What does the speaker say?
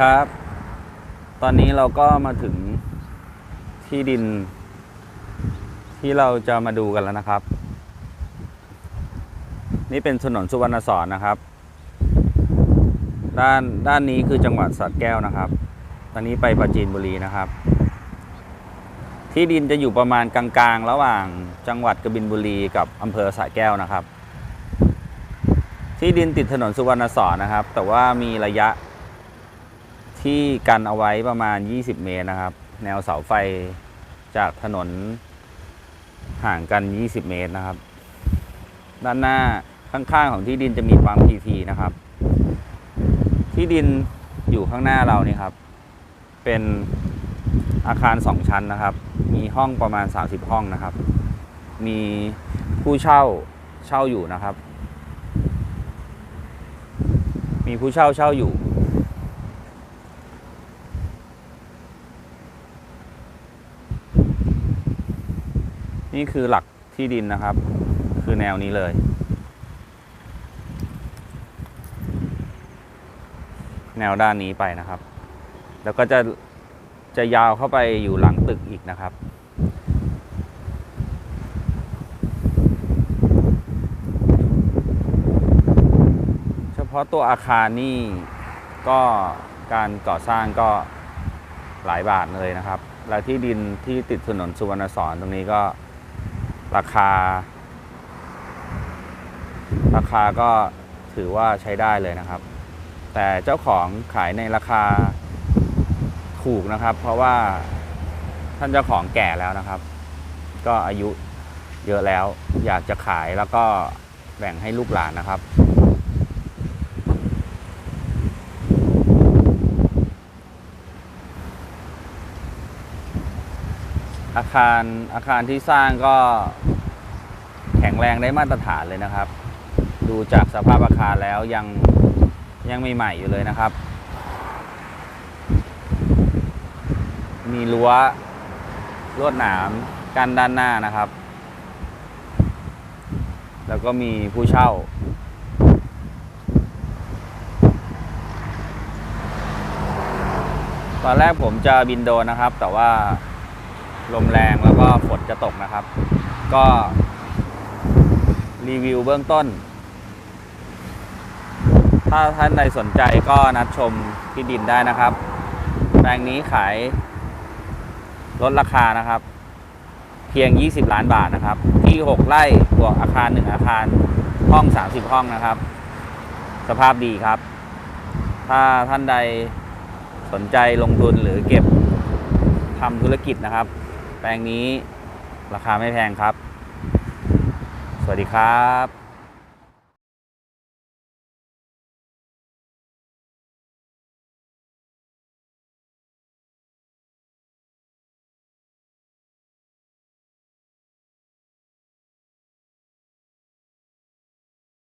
ครับ ตอนนี้เราก็มาถึงที่ดิน ที่เราจะมาดูกันแล้วนะครับ นี่เป็นถนนสุวรรณสอนนะครับ ด้านด้านนี้คือจังหวัดสระแก้วนะครับ ตอนนี้ไปปราจีนบุรีนะครับ ที่ดินจะอยู่ประมาณกลางๆ ระหว่างจังหวัดกบินบุรีกับอำเภอสระแก้วนะครับ ที่ดินติดถนนสุวรรณสอนนะครับ แต่ว่ามีระยะ ที่กันเอาไว้ประมาณ 20 เมตรนะครับ แนวเสาไฟจากถนนห่างกัน 20 เมตรนะครับ ด้านหน้าข้างๆของที่ดินจะมีปั๊มพีทีนะครับ ที่ดินอยู่ข้างหน้าเรานี่ครับ เป็นอาคาร 2 ชั้นนะครับ มีห้องประมาณ 30 ห้องนะครับ มีผู้เช่าเช่าอยู่นะครับ มีผู้เช่าเช่าอยู่ นี่คือหลักที่ดินนะครับ คือแนวนี้เลย แนวด้านนี้ไปนะครับ แล้วก็จะจะยาวเข้าไปอยู่หลังตึกอีกนะครับ เฉพาะตัวอาคารนี่ก็การก่อสร้างก็หลายบาทเลยนะครับ และที่ดินที่ติดถนนสุวรรณสอนตรงนี้ก็ ราคา ราคาก็ถือว่าใช้ได้เลยนะครับ แต่เจ้าของขายในราคาถูกนะครับ เพราะว่าท่านเจ้าของแก่แล้วนะครับ ก็อายุเยอะแล้ว อยากจะขายแล้วก็แบ่งให้ลูกหลานนะครับ อาคารอาคารที่สร้างก็แข็งแรงได้มาตรฐานเลยนะครับ ดูจากสภาพอาคารแล้วยังยังไม่ใหม่อยู่เลยนะครับ มีรั้วลวดหนามกั้นด้านหน้านะครับ แล้วก็มีผู้เช่า ตอนแรกผมจะบินโดนนะครับ แต่ว่า ลมแรงแล้วก็ฝนจะตกนะครับ ก็รีวิวเบื้องต้น ถ้าท่านใดสนใจก็นัดชมที่ดินได้นะครับ แปลงนี้ขายลดราคานะครับ เพียง 20 ล้านบาทนะครับ ที่ 6 ไร่บวกอาคาร 1 อาคารห้อง 30 ห้องนะครับ สภาพดีครับ ถ้าท่านใดสนใจลงทุนหรือเก็บทำธุรกิจนะครับ แปลงนี้ราคาไม่แพงครับ สวัสดีครับ